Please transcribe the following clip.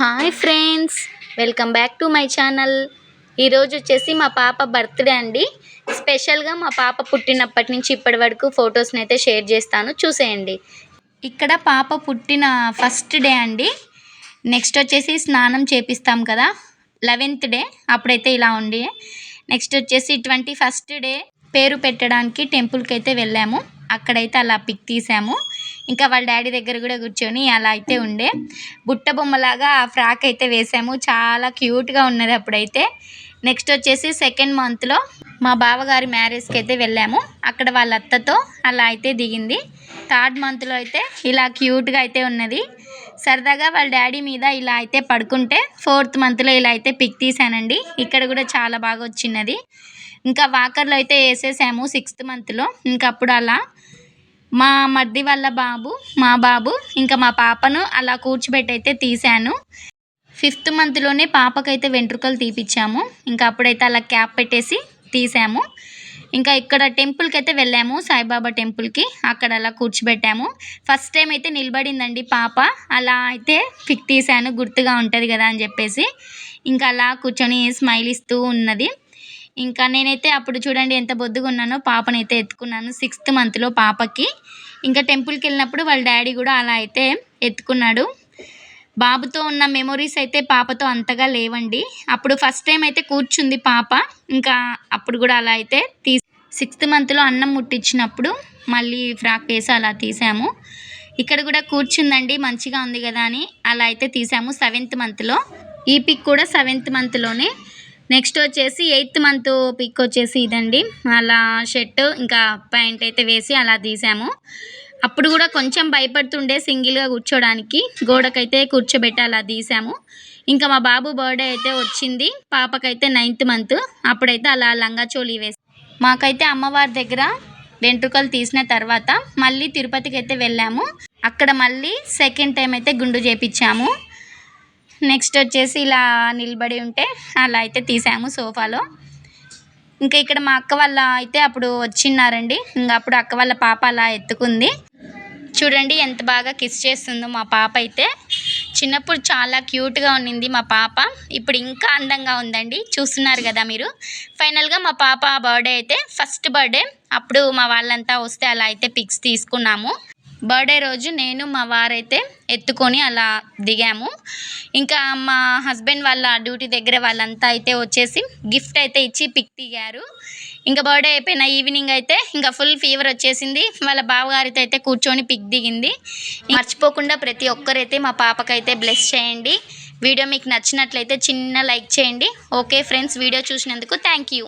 Hi friends welcome back to my channel. ఈరోజు వచ్చేసి మా పాప బర్త్డే అండి. స్పెషల్గా మా పాప పుట్టినప్పటి నుంచి ఇప్పటి వరకు ఫొటోస్ని అయితే షేర్ చేస్తాను. చూసేయండి. ఇక్కడ పాప పుట్టిన ఫస్ట్ డే అండి. నెక్స్ట్ వచ్చేసి స్నానం చేపిస్తాం కదా లెవెన్త్ డే అప్పుడైతే ఇలా ఉండి. నెక్స్ట్ వచ్చేసి ట్వంటీ ఫస్ట్ డే పేరు పెట్టడానికి టెంపుల్కి అయితే వెళ్ళాము. అక్కడైతే అలా పిక్ తీసాము. ఇంకా వాళ్ళ డాడీ దగ్గర కూడా కూర్చొని అలా అయితే ఉండే. బుట్ట బొమ్మలాగా ఆ ఫ్రాక్ అయితే వేసాము. చాలా క్యూట్గా ఉన్నది అప్పుడైతే. నెక్స్ట్ వచ్చేసి సెకండ్ మంత్లో మా బావగారి మ్యారేజ్కి అయితే వెళ్ళాము. అక్కడ వాళ్ళ అత్తతో అలా అయితే దిగింది. థర్డ్ మంత్లో అయితే ఇలా క్యూట్గా అయితే ఉన్నది. సరదాగా వాళ్ళ డాడీ మీద ఇలా అయితే పడుకుంటే ఫోర్త్ మంత్లో ఇలా అయితే పిక్ తీసానండి. ఇక్కడ కూడా చాలా బాగా వచ్చినది. ఇంకా వాకర్లో అయితే వేసేసాము సిక్స్త్ మంత్లో ఇంకా అప్పుడు అలా మా మర్ది వాళ్ళ బాబు మా బాబు ఇంకా మా పాపను అలా కూర్చోబెట్టి అయితే తీశాను. ఫిఫ్త్ మంత్లోనే పాపకైతే వెంట్రుకలు తీపిచ్చాము. ఇంకా అప్పుడైతే అలా క్యాప్ పెట్టేసి తీసాము ఇంకా ఇక్కడ టెంపుల్కి అయితే వెళ్ళాము సాయిబాబా టెంపుల్కి. అక్కడ అలా కూర్చోబెట్టాము. ఫస్ట్ టైం అయితే నిలబడిందండి పాప. అలా అయితే పిక్ తీసాను గుర్తుగా ఉంటుంది కదా అని చెప్పేసి. ఇంకా అలా కూర్చొని స్మైల్ ఇస్తూ ఉన్నది. ఇంకా నేనైతే అప్పుడు చూడండి ఎంత బొద్దుగా ఉన్నానో పాపనైతే ఎత్తుకున్నాను. సిక్స్త్ మంత్లో పాపకి. ఇంకా టెంపుల్కి వెళ్ళినప్పుడు వాళ్ళ డాడీ కూడా అలా అయితే ఎత్తుకున్నాడు. బాబుతో ఉన్న మెమొరీస్ అయితే పాపతో అంతగా లేవండి. అప్పుడు ఫస్ట్ టైం అయితే కూర్చుంది పాప. ఇంకా అప్పుడు కూడా అలా అయితే తీ సిక్స్త్ మంత్లో అన్నం ముట్టించినప్పుడు మళ్ళీ ఫ్రాక్ వేసి అలా తీసాము. ఇక్కడ కూడా కూర్చుందండి మంచిగా ఉంది కదా అని అలా అయితే తీసాము. సెవెంత్ మంత్లో ఈ పిక్ కూడా సెవెంత్ మంత్లోనే నెక్స్ట్ వచ్చేసి ఎయిత్ మంత్ పిక్ వచ్చేసి ఇదండి. అలా షర్ట్ ఇంకా ప్యాంట్ అయితే వేసి అలా తీసాము. అప్పుడు కూడా కొంచెం భయపడుతుండే సింగిల్గా కూర్చోడానికి. గోడకైతే కూర్చోబెట్టి అలా తీసాము. ఇంకా మా బాబు బర్త్డే అయితే వచ్చింది. పాపకైతే నైన్త్ మంత్. అప్పుడైతే అలా లంగా చోళీ వేసి మాకైతే అమ్మవారి దగ్గర వెంట్రుకలు తీసిన తర్వాత మళ్ళీ తిరుపతికి అయితే వెళ్ళాము. అక్కడ మళ్ళీ సెకండ్ టైం అయితే గుండు చేపించాము. నెక్స్ట్ వచ్చేసి ఇలా నిలబడి ఉంటే అలా అయితే తీసాము సోఫాలో. ఇంకా ఇక్కడ మా అక్క వాళ్ళ అయితే అప్పుడు వచ్చిన్నారండి. ఇంకా అప్పుడు అక్క వాళ్ళ పాప అలా ఎత్తుకుంది. చూడండి ఎంత బాగా కిస్ చేస్తుందో మా పాప అయితే. చిన్నప్పుడు చాలా క్యూట్గా ఉన్నింది మా పాప. ఇప్పుడు ఇంకా అందంగా ఉందండి. చూస్తున్నారు కదా మీరు. ఫైనల్గా మా పాప బర్త్డే అయితే ఫస్ట్ బర్త్డే. అప్పుడు మా వాళ్ళంతా వస్తే అలా అయితే పిక్స్ తీసుకున్నాము. బర్త్డే రోజు నేను మా వారైతే ఎత్తుకొని అలా దిగాము. ఇంకా మా హస్బెండ్ వాళ్ళ డ్యూటీ దగ్గర వాళ్ళంతా అయితే వచ్చేసి గిఫ్ట్ అయితే ఇచ్చి పిక్ దిగారు. ఇంకా బర్త్డే అయిపోయిన ఈవినింగ్ అయితే ఇంకా ఫుల్ ఫీవర్ వచ్చేసింది. వాళ్ళ బావగారితో అయితే కూర్చొని పిక్ దిగింది. మర్చిపోకుండా ప్రతి ఒక్కరైతే మా పాపకైతే బ్లెస్ చేయండి. వీడియో మీకు నచ్చినట్లయితే చిన్న లైక్ చేయండి. ఓకే ఫ్రెండ్స్ వీడియో చూసినందుకు థ్యాంక్ యూ.